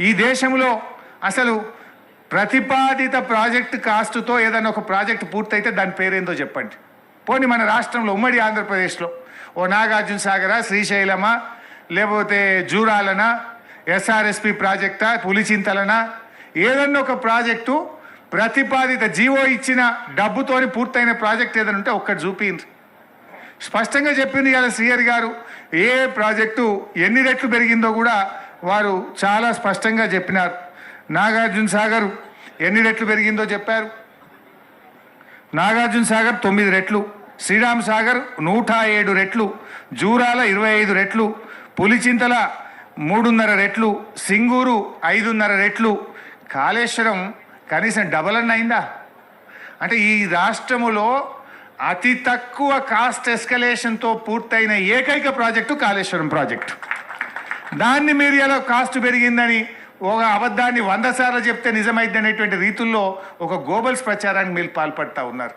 ఈ దేశంలో అసలు ప్రతిపాదిత ప్రాజెక్టు కాస్ట్తో ఏదైనా ఒక ప్రాజెక్ట్ పూర్తయితే దాని పేరేందో చెప్పండి. పోనీ మన రాష్ట్రంలో ఉమ్మడి ఆంధ్రప్రదేశ్లో ఓ నాగార్జున సాగరా శ్రీశైలమా లేకపోతే జూరాలనా ఎస్ఆర్ఎస్పి ప్రాజెక్టా పులిచింతలనా ఏదన్నా ఒక ప్రాజెక్టు ప్రతిపాదిత జీవో ఇచ్చిన డబ్బుతోని పూర్తయిన ప్రాజెక్ట్ ఏదైనా ఉంటే ఒక్కటి చూపింది స్పష్టంగా చెప్పింది కదా శ్రీహరి గారు ఏ ప్రాజెక్టు ఎన్ని రెట్లు పెరిగిందో కూడా వారు చాలా స్పష్టంగా చెప్పినారు. నాగార్జున సాగర్ ఎన్ని రెట్లు పెరిగిందో చెప్పారు. నాగార్జున సాగర్ తొమ్మిది రెట్లు శ్రీరామ్ సాగర్ నూట ఏడు రెట్లు జూరాల ఇరవై ఐదు రెట్లు పులిచింతల మూడున్నర రెట్లు సింగూరు ఐదున్నర రెట్లు కాళేశ్వరం కనీసం డబల్ అన్న అయిందా? అంటే ఈ రాష్ట్రములో అతి తక్కువ కాస్ట్ ఎస్కలేషన్తో పూర్తయిన ఏకైక ప్రాజెక్టు కాళేశ్వరం ప్రాజెక్టు దాన్ని మీరు ఎలా కాస్ట్ పెరిగిందని ఒక అబద్ధాన్ని వంద సార్లు చెప్తే నిజమైంది అనేటువంటి రీతుల్లో ఒక గోబల్స్ ప్రచారానికి మీరు పాల్పడతా ఉన్నారు.